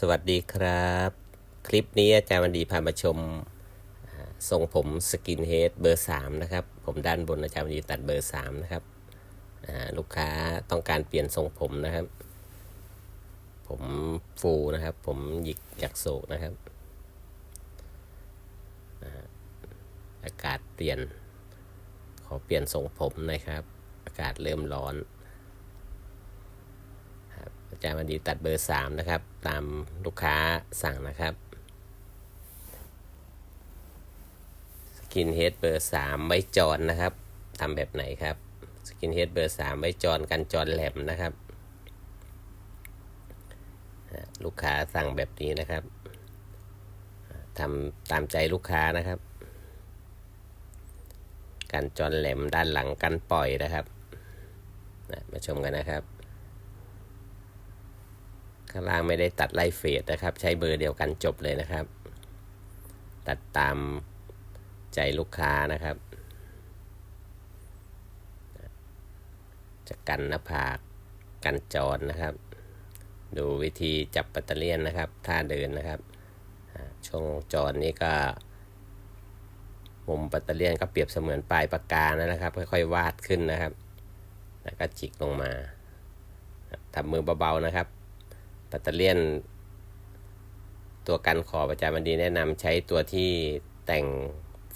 สวัสดีครับ คลิปนี้อาจารย์วันดีพามาชมทรงผมสกินเฮดเบอร์ 3 นะครับ ผมด้านบนอาจารย์วันดีตัดเบอร์ 3 นะครับลูกค้าต้องการเปลี่ยนทรงผมนะครับ ผมฟูนะครับ ผมหยิกอยากโศกนะครับอาอากาศเปลี่ยน ขอเปลี่ยนทรงผมนะครับ อากาศเริ่มร้อน อาจารย์วันดีตัดเบอร์ 3 นะครับ ตามลูกค้าสั่งนะครับ สกินเฮดเบอร์ 3 ไว้จอนนะครับทำแบบไหนครับ สกินเฮดเบอร์ 3 ไว้จอนกันจอนแหลมนะครับ ลูกค้าสั่งแบบนี้นะครับทำตามใจลูกค้านะครับ กันจอนแหลมด้านหลังกันปล่อยนะครับ มาชมกันนะครับ ข้างล่างไม่ได้ตัดไล่เฟดนะครับ ใช้เบอร์เดียวกันจบเลยนะครับ ตัดตามใจลูกค้านะครับ จะกันหน้าผากกันจรนะครับ ดูวิธีจับปัตเตอร์เลียนนะครับ ท่าเดินนะครับ ช่วงจรนี้ก็มุมปัตเตอร์เลียนก็เปรียบเสมือนปลายปากกานะครับ ค่อยๆวาดขึ้นนะครับ แล้วก็จิกลงมาทำมือเบาๆนะครับ ปัตเตอร์เลียน ตัวกันขอบอาจารย์บันดีแนะนำใช้ตัวที่แต่ง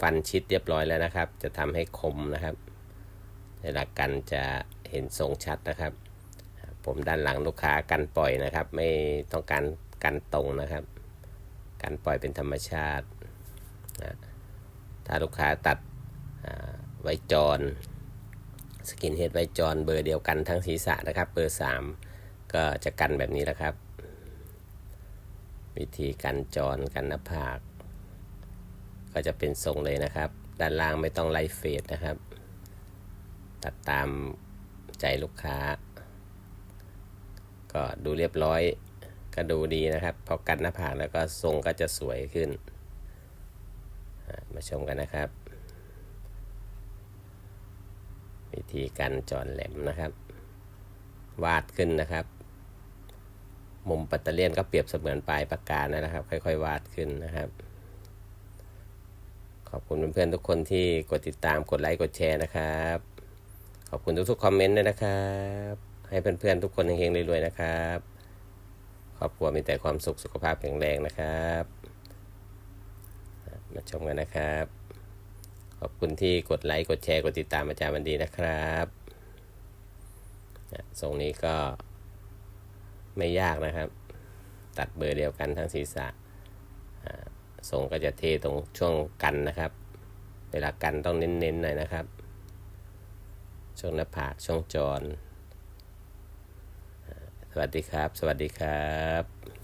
ฟันชิดเรียบร้อยแล้วนะครับ จะทำให้คมนะครับเวลากันจะเห็นทรงชัดนะครับ ผมด้านหลังลูกค้ากันปล่อยนะครับ ไม่ต้องการกันตรงนะครับ กันปล่อยเป็นธรรมชาตินะถ้าลูกค้าตัดไว้จร สกินเฮดไว้จรเบอร์เดียวกันทั้งศีรษะนะครับ เบอร์ 3 ก็จะกันแบบนี้แหละครับ วิธีกันจรกันหน้าผาก ก็จะเป็นทรงเลยนะครับ ด้านล่างไม่ต้องไล่เฟดนะครับ ตัดตามใจลูกค้า ก็ดูเรียบร้อยก็ดูดีนะครับพอกันหน้าผากแล้วก็ทรงก็จะสวยขึ้น มาชมกันนะครับ วิธีการจอนแหลมนะครับ วาดขึ้นนะครับ มุมปัตเตอร์เลียนก็เปรียบเสมือนปลายปากกานะครับ ค่อยๆ วาดขึ้นนะครับ ขอบคุณเพื่อนๆทุกคนที่กดติดตามกดไลค์กดแชร์นะครับ ขอบคุณทุกๆคอมเมนต์ด้วยนะครับ ให้เพื่อนๆทุกคนเฮงๆรวยๆนะครับครอบครัวมีแต่ความสุขสุขภาพแข็งแรงนะครับ มาชมกันนะครับ ขอบคุณที่กดไลค์กดแชร์กดติดตามอาจารย์วันดีนะครับทรงนี้ก็ ไม่ยากนะครับ ตัดเบอร์เดียวกันทั้งศีรษะอ่าทรงก็จะเทตรงช่วงกันนะครับ เวลากันต้องเน้นๆหน่อยนะครับ ช่วงหน้าผากช่วงจรอ่าสวัสดีครับ สวัสดีครับ